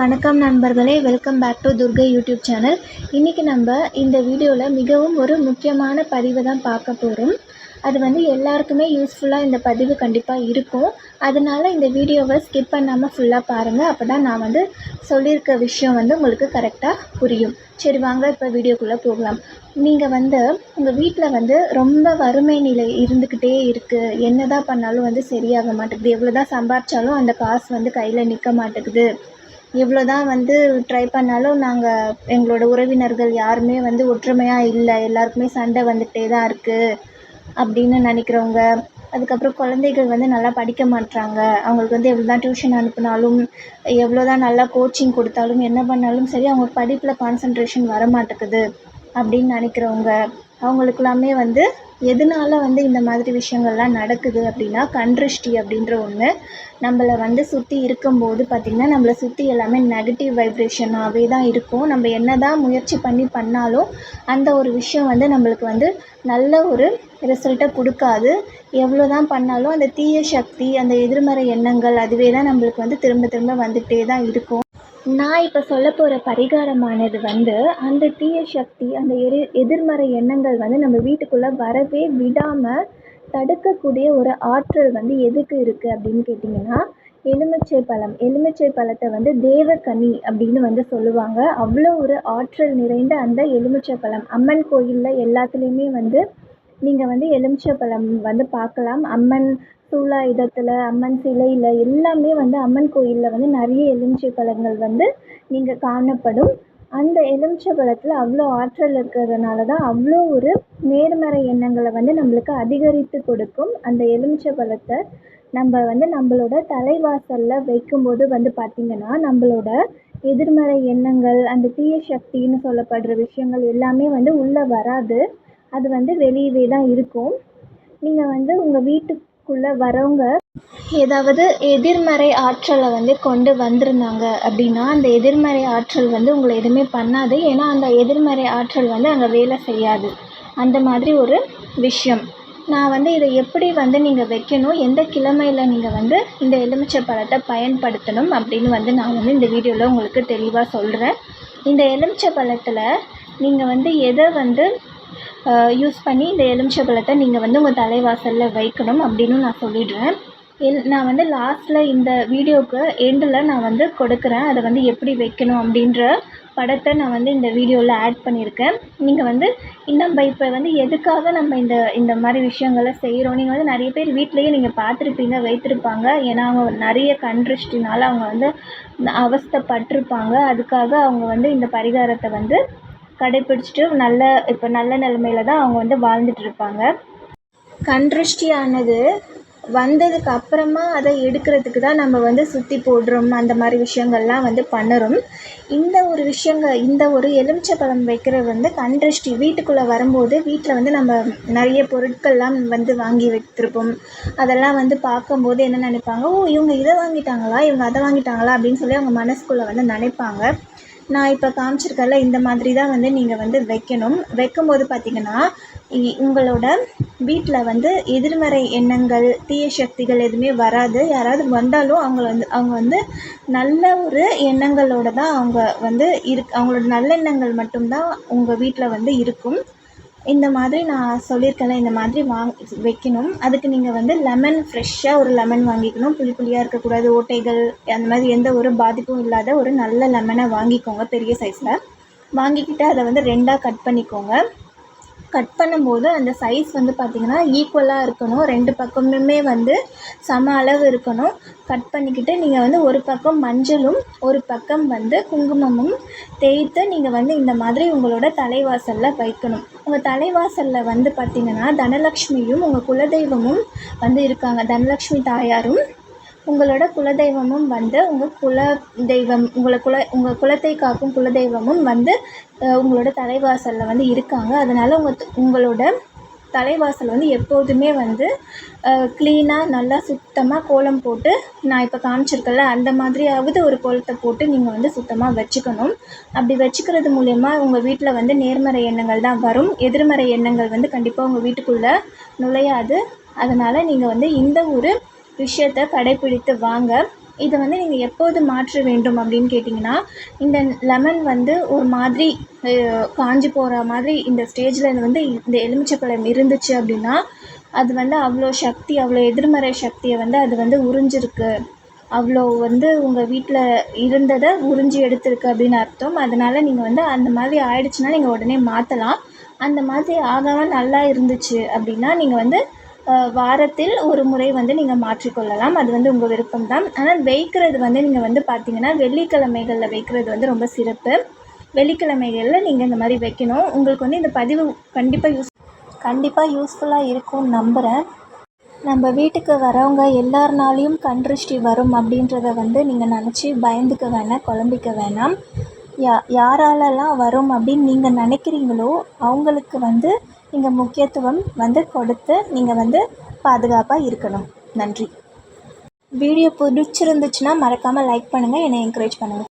வணக்கம் நண்பர்களே welcome back to Durgai YouTube channel இன்றைக்கி நம்ம இந்த வீடியோவில் மிகவும் ஒரு முக்கியமான பதிவை தான் பார்க்க போகிறோம் அது வந்து எல்லாருக்குமே யூஸ்ஃபுல்லாக இந்த பதிவு கண்டிப்பாக இருக்கும். அதனால இந்த வீடியோவை ஸ்கிப் பண்ணாமல் ஃபுல்லாக பாருங்கள் அப்போ தான் நான் வந்து சொல்லியிருக்க விஷயம் வந்து உங்களுக்கு கரெக்டாக புரியும். சரி வாங்க இப்போ வீடியோக்குள்ளே போகலாம். நீங்கள் வந்து உங்கள் வீட்டில் வந்து ரொம்ப வறுமை நிலை இருந்துக்கிட்டே இருக்குது என்ன தான் பண்ணாலும் வந்து சரியாக மாட்டேங்குது. எவ்வளோ தான் சம்பாரித்தாலும் அந்த காசு வந்து கையில் நிற்க மாட்டேங்குது. எவ்வளோ தான் வந்து ட்ரை பண்ணாலும் நாங்கள் எங்களோட உறவினர்கள் யாருமே வந்து ஒற்றுமையாக இல்லை. எல்லாருக்குமே சண்டை வந்துகிட்டே தான் இருக்குது அப்படின்னு நினைக்கிறவங்க. அதுக்கப்புறம் குழந்தைகள் வந்து நல்லா படிக்க மாட்டுறாங்க அவங்களுக்கு வந்து எவ்வளோ தான் டியூஷன் அனுப்பினாலும் எவ்வளோ தான் நல்லா கோச்சிங் கொடுத்தாலும் என்ன பண்ணாலும் சரி அவங்க படிப்பில் கான்சன்ட்ரேஷன் வர மாட்டேங்குது அப்படின்னு நினைக்கிறவங்க. அவங்களுக்கெல்லாமே வந்து எதனால வந்து இந்த மாதிரி விஷயங்கள்லாம் நடக்குது அப்படின்னா கண்ருஷ்டி அப்படின்ற ஒன்று நம்மள வந்து சுற்றி இருக்கும்போது பார்த்திங்கன்னா நம்மளை சுற்றி எல்லாமே நெகட்டிவ் வைப்ரேஷனாகவே தான் இருக்கும். நம்ம என்ன தான் முயற்சி பண்ணி பண்ணாலும் அந்த ஒரு விஷயம் வந்து நம்மளுக்கு வந்து நல்ல ஒரு ரிசல்ட்டை கொடுக்காது. எவ்வளோ தான் பண்ணாலும் அந்த தீய சக்தி அந்த எதிர்மறை எண்ணங்கள் அதுவே தான் நம்மளுக்கு வந்து திரும்ப திரும்ப வந்துகிட்டே தான் இருக்கும். நான் இப்போ சொல்ல போகிற பரிகாரமானது வந்து அந்த தீய சக்தி அந்த எரி எதிர்மறை எண்ணங்கள் வந்து நம்ம வீட்டுக்குள்ளே வரவே விடாமல் தடுக்கக்கூடிய ஒரு ஆற்றல் வந்து எதுக்கு இருக்குது அப்படின்னு கேட்டிங்கன்னா எலுமிச்சை பழம். எலுமிச்சை பழத்தை வந்து தேவக்கனி அப்படின்னு வந்து சொல்லுவாங்க. அவ்வளோ ஒரு ஆற்றல் நிறைந்த அந்த எலுமிச்சை பழம். அம்மன் கோயிலில் எல்லாத்துலேயுமே வந்து நீங்கள் வந்து எலுமிச்சை பழம் வந்து பார்க்கலாம். அம்மன் சூலாயுதத்தில் அம்மன் சிலையில் எல்லாமே வந்து அம்மன் கோயிலில் வந்து நிறைய எலுமிச்சை பழங்கள் வந்து நீங்கள் காணப்படும். அந்த எலுமிச்சை பழத்தில் அவ்வளோ ஆற்றல் இருக்கிறதுனால தான் அவ்வளோ ஒரு நேர்மறை எண்ணங்களை வந்து நம்மளுக்கு அதிகரித்து கொடுக்கும். அந்த எலுமிச்சை பழத்தை நம்ம வந்து நம்மளோட தலைவாசலில் வைக்கும்போது வந்து பார்த்திங்கன்னா நம்மளோட எதிர்மறை எண்ணங்கள் அந்த தீய சக்தின்னு சொல்லப்படுற விஷயங்கள் எல்லாமே வந்து உள்ளே வராது. அது வந்து வெளியவே தான் இருக்கும். நீங்கள் வந்து உங்கள் வீட்டு குள்ளே வரவங்க ஏதாவது எதிர்மறை ஆற்றலை வந்து கொண்டு வந்திருந்தாங்க அப்படின்னா அந்த எதிர்மறை ஆற்றல் வந்து உங்களை எதுவுமே பண்ணாது. ஏன்னா அந்த எதிர்மறை ஆற்றல் வந்து அங்கே வேலை செய்யாது. அந்த மாதிரி ஒரு விஷயம். நான் வந்து இதை எப்படி வந்து நீங்கள் வைக்கணும்? எந்த கிழமையில் நீங்கள் வந்து இந்த எலுமிச்சை பழத்தை பயன்படுத்தணும் அப்படின்னு வந்து நான் வந்து இந்த வீடியோவில் உங்களுக்கு தெளிவாக சொல்கிறேன் இந்த எலுமிச்சை பழத்தில் நீங்கள் வந்து எதை வந்து யூஸ் பண்ணி இந்த எலுமிச்சை பழத்தை நீங்கள் வந்து உங்கள் தலைவாசலில் வைக்கணும் அப்படின்னு நான் சொல்லிடுறேன். எல் நான் வந்து லாஸ்ட்டில் இந்த வீடியோவுக்கு எண்டில் நான் வந்து கொடுக்குறேன். அதை வந்து எப்படி வைக்கணும் அப்படின்ற படத்தை நான் வந்து இந்த வீடியோவில் ஆட் பண்ணியிருக்கேன். நீங்கள் வந்து நம்ம இப்போ வந்து எதுக்காக நம்ம இந்த இந்த மாதிரி விஷயங்களை செய்கிறோம் நீங்கள் வந்து நிறைய பேர் வீட்லேயே நீங்கள் பார்த்துருப்பீங்க வைத்திருப்பாங்க. ஏன்னா அவங்க நிறைய கண்ட்ரிஷ்டினால் அவங்க வந்து அவஸ்தைப்பட்டிருப்பாங்க. அதுக்காக அவங்க வந்து இந்த பரிகாரத்தை வந்து கடைப்பிடிச்சிட்டு நல்ல இப்போ நல்ல நிலமையில தான் அவங்க வந்து வாழ்ந்துட்டு இருப்பாங்க. கண் திருஷ்டியானது வந்ததுக்கு அப்புறமா அதை எடுக்கிறதுக்கு தான் நம்ம வந்து சுற்றி போடுறோம். அந்த மாதிரி விஷயங்கள்லாம் வந்து பண்ணுறோம் இந்த ஒரு விஷயங்கள் இந்த ஒரு எலுமிச்சை பழம் வைக்கிறது வந்து கண்திருஷ்டி வீட்டுக்குள்ளே வரும்போது வீட்டில் வந்து நம்ம நிறைய பொருட்கள்லாம் வந்து வாங்கி வைத்திருப்போம். அதெல்லாம் வந்து பார்க்கும்போது என்ன நினைப்பாங்க ஓ இவங்க இதை வாங்கிட்டாங்களா? இவங்க அதை வாங்கிட்டாங்களா? அப்படின்னு சொல்லி அவங்க மனசுக்குள்ளே வந்து நினைப்பாங்க. நான் இப்போ காமிச்சிருக்கேன்ல இந்த மாதிரி தான் வந்து நீங்கள் வந்து வைக்கணும். வைக்கும்போது பார்த்திங்கன்னா உங்களோட வீட்டில் வந்து எதிர்மறை எண்ணங்கள் தீய சக்திகள் எதுவுமே வராது. யாராவது வந்தாலும் அவங்கள வந்து அவங்க வந்து நல்ல ஒரு எண்ணங்களோடு தான் அவங்க வந்து இருக் அவங்களோட நல்லெண்ணங்கள் மட்டும்தான் உங்கள் வீட்டில் வந்து இருக்கும். இந்த மாதிரி நான் சொல்லியிருக்கேன்ல இந்த மாதிரி வாங் வைக்கணும். அதுக்கு நீங்கள் வந்து லெமன் ஃப்ரெஷ்ஷாக ஒரு லெமன் வாங்கிக்கணும். புளி புளியாக இருக்கக்கூடாது ஓட்டைகள் அந்த மாதிரி எந்த ஒரு பாதிப்பும் இல்லாத ஒரு நல்ல லெமனை வாங்கிக்கோங்க பெரிய சைஸில் வாங்கிக்கிட்டு அதை வந்து ரெண்டாக கட் பண்ணிக்கோங்க. கட் பண்ணும்போது அந்த சைஸ் வந்து பார்த்திங்கன்னா ஈக்குவலாக இருக்கணும். ரெண்டு பக்கமுமே வந்து சம அளவு இருக்கணும். கட் பண்ணிக்கிட்டு நீங்கள் வந்து ஒரு பக்கம் மஞ்சளும் ஒரு பக்கம் வந்து குங்குமமும் தேய்த்து நீங்கள் வந்து இந்த மாதிரி உங்களோட தலைவாசலில் வைக்கணும். உங்கள் தலைவாசலில் வந்து பார்த்திங்கன்னா தனலக்ஷ்மியும் உங்கள் குலதெய்வமும் வந்து இருக்காங்க. தனலக்ஷ்மி தாயாரும் உங்களோட குலதெய்வமும் வந்து உங்கள் குல தெய்வம் உங்களை குல உங்கள் குலத்தை காக்கும் குலதெய்வமும் வந்து உங்களோட தலைவாசலில் வந்து இருக்காங்க. அதனால் உங்கள் உங்களோட தலைவாசல் வந்து எப்போதுமே வந்து க்ளீனாக நல்லா சுத்தமாக கோலம் போட்டு நான் இப்போ காமிச்சிருக்கல அந்த மாதிரியாவது ஒரு கோலத்தை போட்டு நீங்கள் வந்து சுத்தமாக வச்சுக்கணும். அப்படி வச்சுக்கிறது மூலயமா உங்கள் வீட்டில் வந்து நேர்மறை எண்ணங்கள் தான் வரும். எதிர்மறை எண்ணங்கள் வந்து கண்டிப்பாக உங்கள் வீட்டுக்குள்ளே நுழையாது. அதனால் நீங்கள் வந்து இந்த ஒரு விஷயத்த கடைப்பிடித்து வாங்க. இதை வந்து நீங்கள் எப்போது மாற்ற வேண்டும் அப்படின்னு கேட்டிங்கன்னா இந்த லெமன் வந்து ஒரு மாதிரி காஞ்சி போகிற மாதிரி இந்த ஸ்டேஜில் வந்து இந்த எலுமிச்சைப்பழம் இருந்துச்சு அப்படின்னா அது வந்து அவ்வளோ சக்தி அவ்வளோ எதிர்மறை சக்தியை வந்து அது வந்து உறிஞ்சிருக்கு. அவ்வளோ வந்து உங்கள் வீட்டில் இருந்ததை உறிஞ்சி எடுத்திருக்கு அப்படின்னு அர்த்தம். அதனால் நீங்கள் வந்து அந்த மாதிரி ஆயிடுச்சுன்னா நீங்கள் உடனே மாற்றலாம் அந்த மாதிரி ஆகாமல் நல்லா இருந்துச்சு அப்படின்னா நீங்கள் வந்து வாரத்தில் ஒரு முறை வந்து நீங்கள் மாற்றிக்கொள்ளலாம். அது வந்து உங்கள் விருப்பம் தான் ஆனால் வைக்கிறது வந்து நீங்கள் வந்து பார்த்தீங்கன்னா வெள்ளிக்கிழமைகளில் வைக்கிறது வந்து ரொம்ப சிறப்பு. வெள்ளிக்கிழமைகளில் நீங்கள் இந்த மாதிரி வைக்கணும். உங்களுக்கு வந்து இந்த பதிவு கண்டிப்பாக யூஸ் கண்டிப்பாக யூஸ்ஃபுல்லாக இருக்கும்னு நம்புகிறேன் நம்ம வீட்டுக்கு வரவங்க எல்லாருனாலையும் கண்ருஷ்டி வரும் அப்படின்றத வந்து நீங்கள் நினச்சி பயந்துக்க வேணாம் குழம்பிக்க வேணாம். யா யாராலெல்லாம் வரும் அப்படின்னு நீங்கள் நினைக்கிறீங்களோ அவங்களுக்கு வந்து இங்கே முக்கியத்துவம் வந்து கொடுத்து நீங்கள் வந்து பாதுகாப்பாக இருக்கணும். நன்றி. வீடியோ பிடிச்சிருந்துச்சுன்னா மறக்காமல் லைக் பண்ணுங்கள் என்னை என்கரேஜ் பண்ணுங்கள்